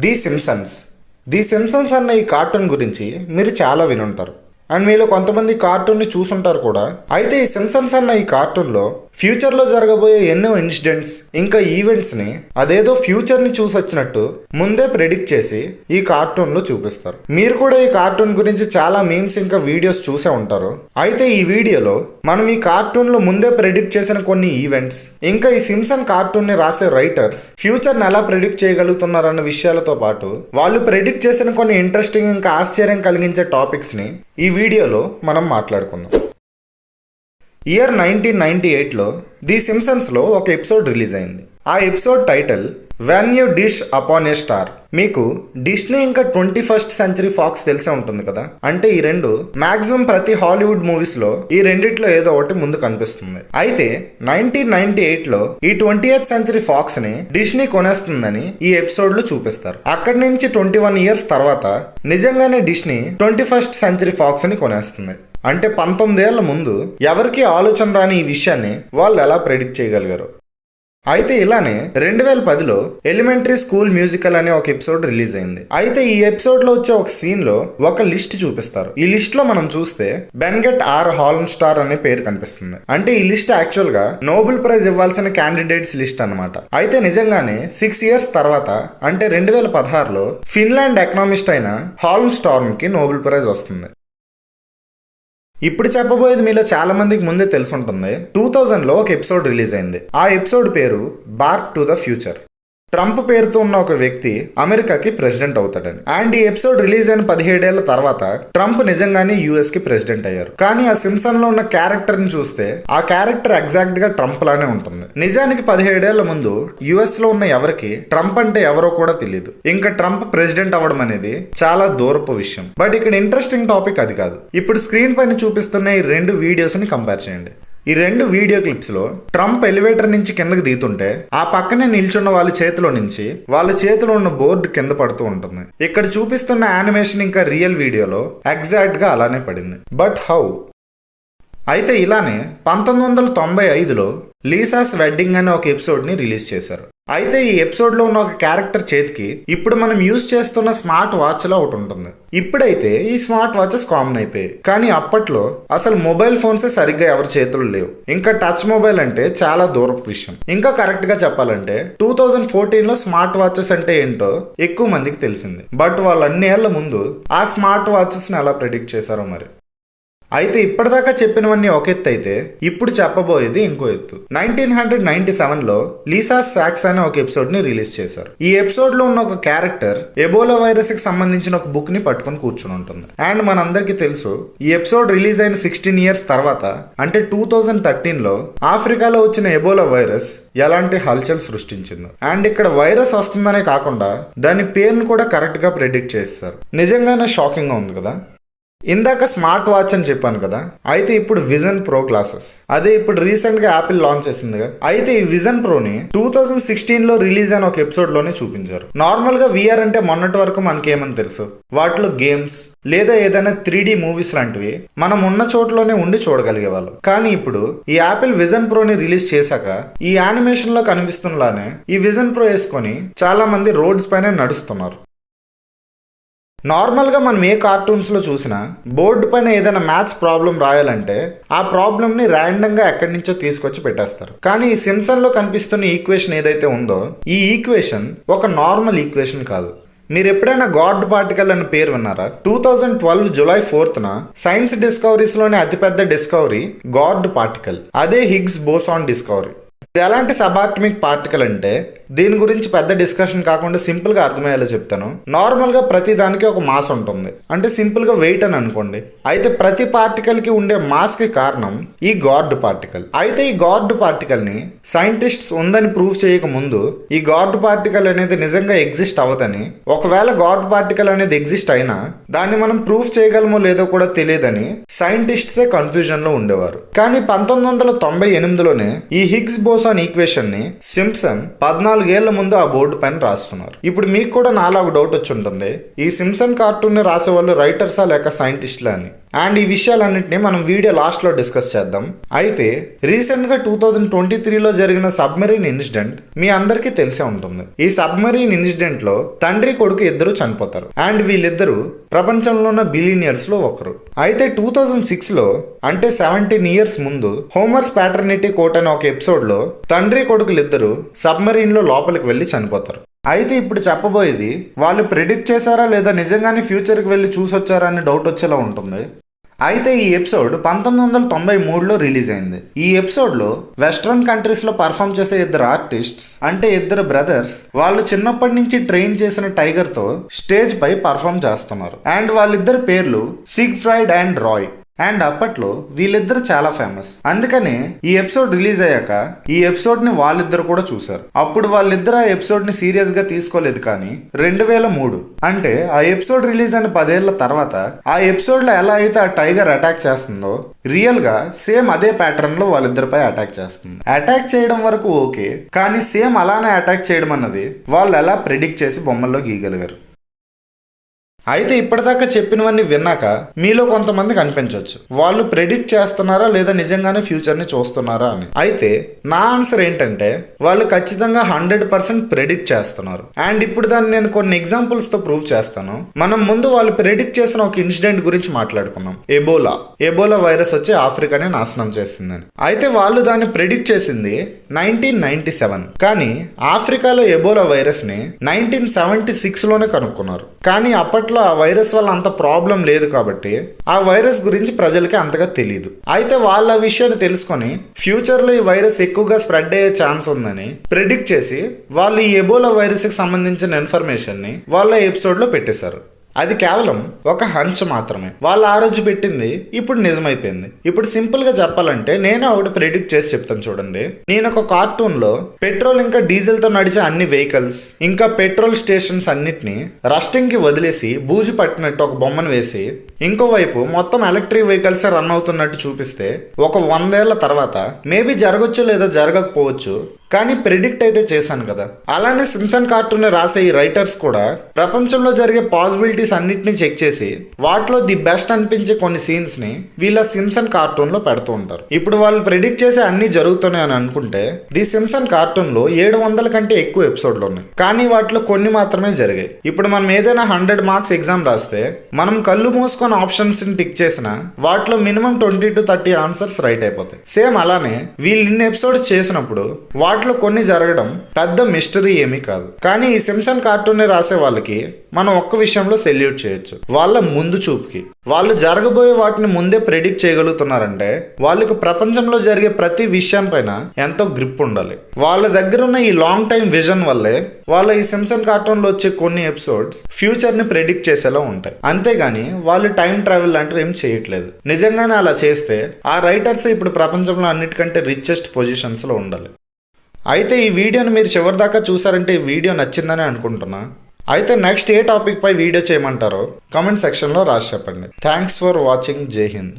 The Simpson's the Simpson's అన్న ఈ cartoon గురించి మీరు చాలా వినుంటారు. అండ్ మీలో కొంతమంది కార్టూన్ని చూసుంటారు కూడా. అయితే ఈ సిమ్సన్స్ అన్న ఈ కార్టూన్లో ఫ్యూచర్లో జరగబోయే ఎన్నో ఇన్సిడెంట్స్ ఇంకా ఈవెంట్స్ని అదేదో ఫ్యూచర్ని చూసొచ్చినట్టు ముందే ప్రెడిక్ట్ చేసి ఈ కార్టూన్లో చూపిస్తారు. మీరు కూడా ఈ కార్టూన్ గురించి చాలా మీమ్స్ ఇంకా వీడియోస్ చూసే ఉంటారు. అయితే ఈ వీడియోలో మనం ఈ కార్టూన్లో ముందే ప్రెడిక్ట్ చేసిన కొన్ని ఈవెంట్స్ ఇంకా ఈ సిమ్సన్ కార్టూన్ని రాసే రైటర్స్ ఫ్యూచర్ని ఎలా ప్రెడిక్ట్ చేయగలుగుతున్నారన్న విషయాలతో పాటు వాళ్ళు ప్రెడిక్ట్ చేసిన కొన్ని ఇంట్రెస్టింగ్ ఇంకా ఆశ్చర్యం కలిగించే టాపిక్స్ని ఈ వీడియోలో మనం మాట్లాడుకుందాం. ఇయర్ నైన్టీన్ నైన్టీ ఎయిట్లో ది సిమ్సన్స్లో ఒక ఎపిసోడ్ రిలీజ్ అయింది. ఆ episode title when you dish upon a star మీకు డిస్నీ ఇంకా ట్వంటీ ఫస్ట్ సెంచరీ ఫాక్స్ తెలిసే ఉంటుంది కదా? అంటే ఈ రెండు మాక్సిమం ప్రతి హాలీవుడ్ మూవీస్లో ఈ రెండిట్లో ఏదో ఒకటి ముందు కనిపిస్తుంది. అయితే నైన్టీన్ నైన్టీ ఎయిట్లో ఈ ట్వంటీ ఎయిత్ సెంచరీ ఫాక్స్ని డిస్నీ కొనేస్తుందని ఈ ఎపిసోడ్లో చూపిస్తారు. అక్కడి నుంచి ట్వంటీ వన్ ఇయర్స్ తర్వాత నిజంగానే డిస్నీ ట్వంటీ ఫస్ట్ సెంచరీ ఫాక్స్ని కొనేస్తుంది. అంటే పంతొమ్మిదేళ్ళ ముందు ఎవరికి ఆలోచన రాని ఈ విషయాన్ని వాళ్ళు ఎలా ప్రెడిక్ట్ చేయగలిగారు? అయితే ఇలానే రెండు వేల పదిలో ఎలిమెంటరీ స్కూల్ మ్యూజికల్ అనే ఒక ఎపిసోడ్ రిలీజ్ అయింది అయితే ఈ ఎపిసోడ్లో వచ్చే ఒక సీన్లో ఒక లిస్ట్ చూపిస్తారు. ఈ లిస్ట్లో మనం చూస్తే బెన్గెట్ ఆర్ హాల్మ్ స్టార్ అనే పేరు కనిపిస్తుంది. అంటే ఈ లిస్ట్ యాక్చువల్గా నోబెల్ ప్రైజ్ ఇవ్వాల్సిన క్యాండిడేట్స్ లిస్ట్ అనమాట అయితే నిజంగానే సిక్స్ ఇయర్స్ తర్వాత అంటే రెండు వేల పదహారులో ఫిన్లాండ్ ఎకనామిస్ట్ అయిన హాల్మ్ స్టార్మ్కి నోబెల్ ప్రైజ్ వస్తుంది. ఇప్పుడు చెప్పబోయేది మీలో చాలా మందికి ముందే తెలుసుంటుంది. టూ థౌజండ్లో ఒక ఎపిసోడ్ రిలీజ్ అయింది. ఆ ఎపిసోడ్ పేరు bark to the future Trump పేరుతో ఉన్న ఒక వ్యక్తి అమెరికాకి ప్రెసిడెంట్ అవుతాడని. అండ్ ఈ ఎపిసోడ్ రిలీజ్ అయిన పదిహేడేళ్ళ తర్వాత ట్రంప్ నిజంగానే యుఎస్కి ప్రెసిడెంట్ అయ్యారు. కానీ ఆ సిమ్సన్లో ఉన్న క్యారెక్టర్ని చూస్తే ఆ క్యారెక్టర్ ఎగ్జాక్ట్గా ట్రంప్ లానే ఉంటుంది. నిజానికి పదిహేడేళ్ళ ముందు యుఎస్లో ఉన్న ఎవరికి ట్రంప్ అంటే ఎవరో కూడా తెలియదు ఇంకా ట్రంప్ ప్రెసిడెంట్ అవ్వడం అనేది చాలా దూరపు విషయం. బట్ ఇక్కడ ఇంట్రెస్టింగ్ టాపిక్ అది కాదు. ఇప్పుడు స్క్రీన్ పైన చూపిస్తున్న ఈ రెండు వీడియోస్ని కంపేర్ చేయండి. ఈ రెండు వీడియో క్లిప్స్లో ట్రంప్ ఎలివేటర్ నుంచి కిందకి దిగుతుంటే ఆ పక్కనే నిల్చున్న వాళ్ళ చేతిలో నుంచి వాళ్ళ చేతిలో ఉన్న బోర్డు కింద పడుతూ ఉంటుంది. ఇక్కడ చూపిస్తున్న యానిమేషన్ ఇంకా రియల్ వీడియోలో ఎగ్జాక్ట్గా అలానే పడింది. But how? అయితే ఇలానే పంతొమ్మిది వందల తొంభై ఐదులో లీసాస్ వెడ్డింగ్ అనే ఒక ఎపిసోడ్ని రిలీజ్ చేశారు. అయితే ఈ ఎపిసోడ్లో ఉన్న ఒక క్యారెక్టర్ చేతికి ఇప్పుడు మనం యూజ్ చేస్తున్న స్మార్ట్ వాచ్లో ఒకటి ఉంటుంది. ఇప్పుడైతే ఈ స్మార్ట్ వాచెస్ కామన్ అయిపోయాయి. కానీ అప్పట్లో అసలు మొబైల్ ఫోన్స్ సరిగ్గా ఎవరి చేతులు లేవు. ఇంకా టచ్ మొబైల్ అంటే చాలా దూరపు విషయం. ఇంకా కరెక్ట్గా చెప్పాలంటే టూ థౌజండ్ ఫోర్టీన్లో స్మార్ట్ వాచెస్ అంటే ఏంటో ఎక్కువ మందికి తెలిసింది. బట్ వాళ్ళు అన్ని ఏళ్ళ ముందు ఆ స్మార్ట్ వాచెస్ని ఎలా ప్రెడిక్ట్ చేశారో మరి. అయితే ఇప్పటిదాకా చెప్పినవన్నీ ఒక ఎత్తు అయితే ఇప్పుడు చెప్పబోయేది ఇంకో ఎత్తు. నైన్టీన్ హండ్రెడ్ నైన్టీ సెవెన్లో లీసా సాక్స్ అనే ఒక ఎపిసోడ్ని రిలీజ్ చేశారు. ఈ ఎపిసోడ్లో ఉన్న ఒక క్యారెక్టర్ ఎబోలా వైరస్కి సంబంధించిన ఒక బుక్ని పట్టుకొని కూర్చుని ఉంటుంది. అండ్ మనందరికీ తెలుసు ఈ ఎపిసోడ్ రిలీజ్ అయిన సిక్స్టీన్ ఇయర్స్ తర్వాత అంటే టూ థౌజండ్ థర్టీన్లో ఆఫ్రికాలో వచ్చిన ఎబోలా వైరస్ ఎలాంటి హల్చల్ సృష్టించింది. అండ్ ఇక్కడ వైరస్ వస్తుందనే కాకుండా దాని పేరును కూడా కరెక్ట్గా ప్రెడిక్ట్ చేస్తారు. నిజంగానే షాకింగ్గా ఉంది కదా? ఇందాక స్మార్ట్ వాచ్ అని చెప్పాను కదా అయితే ఇప్పుడు విజన్ ప్రో గ్లాసెస్. అదే ఇప్పుడు రీసెంట్గా యాపిల్ లాంచ్ చేసిందిగా. అయితే ఈ విజన్ ప్రోని టూ థౌజండ్ సిక్స్టీన్లో రిలీజ్ అయిన ఒక ఎపిసోడ్లోనే చూపించారు. నార్మల్గా విఆర్ అంటే మొన్నటి వరకు మనకేమని తెలుసు? వాటిలో గేమ్స్ లేదా ఏదైనా త్రీ మూవీస్ లాంటివి మనం ఉన్న చోట్లోనే ఉండి చూడగలిగే వాళ్ళు కానీ ఇప్పుడు ఈ యాపిల్ విజన్ ప్రోని రిలీజ్ చేశాక ఈ యానిమేషన్లో కనిపిస్తున్నలానే ఈ విజన్ ప్రో వేసుకొని చాలా మంది రోడ్స్ పైన నడుస్తున్నారు. నార్మల్గా మనం ఏ కార్టూన్స్లో చూసినా బోర్డు పైన ఏదైనా మ్యాథ్స్ ప్రాబ్లం రాయాలంటే ఆ ప్రాబ్లమ్ని ర్యాండంగా ఎక్కడి నుంచో తీసుకొచ్చి పెట్టేస్తారు. కానీ ఈ సిమ్సన్లో కనిపిస్తున్న ఈక్వేషన్ ఏదైతే ఉందో ఈ ఈక్వేషన్ ఒక నార్మల్ ఈక్వేషన్ కాదు. మీరు ఎప్పుడైనా గాడ్ పార్టికల్ అనే పేరు విన్నారా? టూ థౌజండ్ ట్వెల్వ్ జులై ఫోర్త్న సైన్స్ డిస్కవరీస్లోనే అతిపెద్ద డిస్కవరీ గాడ్ పార్టికల్ అదే హిగ్స్ బోసాన్ డిస్కవరీ. ఇది ఎలాంటి సబాటమిక్ పార్టికల్ అంటే దీని గురించి పెద్ద డిస్కషన్ కాకుండా సింపుల్గా అర్థమయ్యేలా చెప్తాను. నార్మల్గా ప్రతి దానికి ఒక మాస్ ఉంటుంది. అంటే సింపుల్గా వెయిట్ అని అనుకోండి. అయితే ప్రతి పార్టికల్కి ఉండే మాస్కి కారణం ఈ గార్డ్ పార్టికల్. అయితే ఈ గార్డ్ పార్టికల్ని సైంటిస్ట్స్ ఉందని ప్రూవ్ చేయక ముందు ఈ గార్డ్ పార్టికల్ అనేది నిజంగా ఎగ్జిస్ట్ అవ్వదని ఒకవేళ గాడ్ పార్టికల్ అనేది ఎగ్జిస్ట్ అయినా దాన్ని మనం ప్రూఫ్ చేయగలమో లేదో కూడా తెలియదని సైంటిస్ట్సే కన్ఫ్యూజన్లో ఉండేవారు. కానీ పంతొమ్మిది వందల తొంభై ఎనిమిదిలోనే ఈ హిగ్స్ బోసాన్ ఈక్వేషన్ని సిమ్సన్ నాలుగేళ్ళ ముందు ఆ బోర్డు పైన రాస్తున్నారు. ఇప్పుడు మీకు కూడా నాలా ఒక డౌట్ వచ్చి ఉంటుంది. ఈ సిమ్సన్ కార్టూన్ని రాసే వాళ్ళు రైటర్సా లేక సైంటిస్ట్లా అని? అండ్ ఈ విషయాలన్నింటినీ మనం వీడియో లాస్ట్లో డిస్కస్ చేద్దాం. అయితే రీసెంట్గా టూ థౌజండ్ ట్వంటీ త్రీలో జరిగిన సబ్మెరీన్ ఇన్సిడెంట్ మీ అందరికీ తెలిసే ఉంటుంది. ఈ సబ్మెరీన్ ఇన్సిడెంట్లో తండ్రి కొడుకు ఇద్దరు చనిపోతారు. అండ్ వీళ్ళిద్దరూ ప్రపంచంలో ఉన్న బిలీనియర్స్లో ఒకరు. అయితే టూ థౌజండ్ సిక్స్లో అంటే సెవెంటీన్ ఇయర్స్ ముందు హోమర్స్ ప్యాటర్నిటీ కోట్ అనే ఒక ఎపిసోడ్లో తండ్రి కొడుకులు ఇద్దరు సబ్మెరీన్లో లోపలికి వెళ్ళి చనిపోతారు. అయితే ఇప్పుడు చెప్పబోయేది వాళ్ళు ప్రిడిక్ట్ చేశారా లేదా నిజంగానే ఫ్యూచర్కి వెళ్ళి చూసొచ్చారా అని డౌట్ వచ్చేలా ఉంటుంది. అయితే ఈ ఎపిసోడ్ పంతొమ్మిది వందల తొంభై మూడులో రిలీజ్ అయింది. ఈ ఎపిసోడ్లో వెస్ట్రన్ కంట్రీస్లో పర్ఫామ్ చేసే ఇద్దరు ఆర్టిస్ట్స్ అంటే ఇద్దరు బ్రదర్స్ వాళ్ళు చిన్నప్పటి నుంచి ట్రైన్ చేసిన టైగర్తో స్టేజ్ పై పర్ఫామ్ చేస్తున్నారు. అండ్ వాళ్ళిద్దరి పేర్లు Siegfried and Roy and అప్పట్లో వీళ్ళిద్దరు చాలా ఫేమస్ అందుకనే ఈ ఎపిసోడ్ రిలీజ్ అయ్యాక ఈ ఎపిసోడ్ని వాళ్ళిద్దరు కూడా చూశారు. అప్పుడు వాళ్ళిద్దరు ఆ ఎపిసోడ్ని సీరియస్గా తీసుకోలేదు కానీ రెండు వేల మూడు అంటే ఆ ఎపిసోడ్ రిలీజ్ అయిన పదేళ్ళ తర్వాత ఆ ఎపిసోడ్లో ఎలా అయితే ఆ టైగర్ అటాక్ చేస్తుందో రియల్గా సేమ్ అదే ప్యాటర్న్లో వాళ్ళిద్దరిపై అటాక్ చేస్తుంది. అటాక్ చేయడం వరకు ఓకే కానీ సేమ్ అలానే అటాక్ చేయడం అన్నది వాళ్ళు ఎలా ప్రిడిక్ట్ చేసి బొమ్మల్లో గీయగలిగారు. అయితే ఇప్పటిదాకా చెప్పినవన్నీ విన్నాక మీలో కొంతమంది కనిపించవచ్చు వాళ్ళు ప్రెడిక్ట్ చేస్తున్నారా లేదా నిజంగానే ఫ్యూచర్ని చూస్తున్నారా అని. అయితే నా ఆన్సర్ ఏంటంటే వాళ్ళు ఖచ్చితంగా హండ్రెడ్ పర్సెంట్ ప్రెడిక్ట్ చేస్తున్నారు. అండ్ ఇప్పుడు దాన్ని నేను కొన్ని ఎగ్జాంపుల్స్తో ప్రూవ్ చేస్తాను. మనం ముందు వాళ్ళు ప్రెడిక్ట్ చేసిన ఒక ఇన్సిడెంట్ గురించి మాట్లాడుకున్నాం ఎబోలా. ఎబోలా వైరస్ వచ్చి ఆఫ్రికాని నాశనం చేసిందని. అయితే వాళ్ళు దాన్ని ప్రెడిక్ట్ చేసింది నైన్టీన్ నైన్టీ సెవెన్. కానీ ఆఫ్రికాలో ఎబోలా వైరస్ని నైన్టీన్ సెవెంటీ సిక్స్లోనే కనుక్కున్నారు. కానీ అప్పట్లో ఆ వైరస్ వల్ల అంత ప్రాబ్లం లేదు కాబట్టి ఆ వైరస్ గురించి ప్రజలకి అంతగా తెలియదు అయితే వాళ్ళ విషయాన్ని తెలుసుకొని ఫ్యూచర్లో ఈ వైరస్ ఎక్కువగా స్ప్రెడ్ అయ్యే ఛాన్స్ ఉందని ప్రిడిక్ట్ చేసి వాళ్ళు ఈ ఎబోలా వైరస్కి సంబంధించిన ఇన్ఫర్మేషన్ని వాళ్ళ ఎపిసోడ్లో పెట్టేశారు. అది కేవలం ఒక హంచ్ మాత్రమే. వాళ్ళు ఆ రోజు పెట్టింది ఇప్పుడు నిజమైపోయింది. ఇప్పుడు సింపుల్గా చెప్పాలంటే నేను ఒకటి ప్రెడిక్ట్ చేసి చెప్తాను చూడండి. నేను ఒక కార్టూన్లో పెట్రోల్ ఇంకా డీజిల్తో నడిచే అన్ని వెహికల్స్ ఇంకా పెట్రోల్ స్టేషన్స్ అన్నిటిని రస్టింగ్కి వదిలేసి బూజు పట్టినట్టు ఒక బొమ్మను వేసి ఇంకోవైపు మొత్తం ఎలక్ట్రిక్ వెహికల్స్ రన్ అవుతున్నట్టు చూపిస్తే ఒక వందేళ్ళ తర్వాత మేబీ జరగచ్చు లేదా జరగకపోవచ్చు కానీ ప్రిడిక్ట్ అయితే చేశాను కదా. అలానే సిమ్సన్ కార్టూన్ రాసే ఈ రైటర్స్ కూడా ప్రపంచంలో జరిగే పాసిబిలిటీస్ అన్నిటిని చెక్ చేసి వాటిలో ది బెస్ట్ అనిపించే కొన్ని సీన్స్ని వీళ్ళ సిమ్సన్ కార్టూన్లో పెడుతూ ఉంటారు. ఇప్పుడు వాళ్ళు ప్రిడిక్ట్ చేసే అన్ని జరుగుతున్నాయి అని అనుకుంటే ది సిమ్సన్ కార్టూన్లో ఏడు వందల కంటే ఎక్కువ ఎపిసోడ్లు ఉన్నాయి. కానీ వాటిలో కొన్ని మాత్రమే జరిగాయి. ఇప్పుడు మనం ఏదైనా హండ్రెడ్ మార్క్స్ ఎగ్జామ్ రాస్తే మనం కళ్ళు మూసుకొని ఆప్షన్స్ని టిక్ చేసిన వాటిలో minimum twenty to thirty answers right అయిపోతాయి. సేమ్ అలానే వీళ్ళు ఇన్ని ఎపిసోడ్స్ చేసినప్పుడు వాటిలో కొన్ని జరగడం పెద్ద మిస్టరీ ఏమీ కాదు. కానీ ఈ సిమ్సన్ కార్టూన్ రాసే వాళ్ళకి మనం ఒక్క విషయంలో సెల్యూట్ చేయొచ్చు. వాళ్ళ ముందు చూపుకి. వాళ్ళు జరగబోయే వాటిని ముందే ప్రెడిక్ట్ చేయగలుగుతున్నారంటే వాళ్ళకి ప్రపంచంలో జరిగే ప్రతి విషయం పైన ఎంతో గ్రిప్ ఉండాలి. వాళ్ళ దగ్గర ఉన్న ఈ లాంగ్ టైం విజన్ వల్లే వాళ్ళ ఈ సిమ్సన్ కార్టూన్లో వచ్చే కొన్ని ఎపిసోడ్స్ ఫ్యూచర్ని ప్రెడిక్ట్ చేసేలా ఉంటాయి. అంతేగాని వాళ్ళు టైం ట్రావెల్ లాంటివి ఏం చేయట్లేదు. నిజంగానే అలా చేస్తే ఆ రైటర్స్ ఇప్పుడు ప్రపంచంలో అన్నిటికంటే రిచెస్ట్ పొజిషన్స్లో ఉండాలి. అయితే ఈ వీడియోని మీరు చివరి దాకా చూసారంటే ఈ వీడియో నచ్చిందని అనుకుంటున్నా. అయితే నెక్స్ట్ ఏ టాపిక్ పై వీడియో చేయమంటారో కామెంట్ సెక్షన్లో రాసి చెప్పండి. థ్యాంక్స్ ఫర్ వాచింగ్ జై హింద్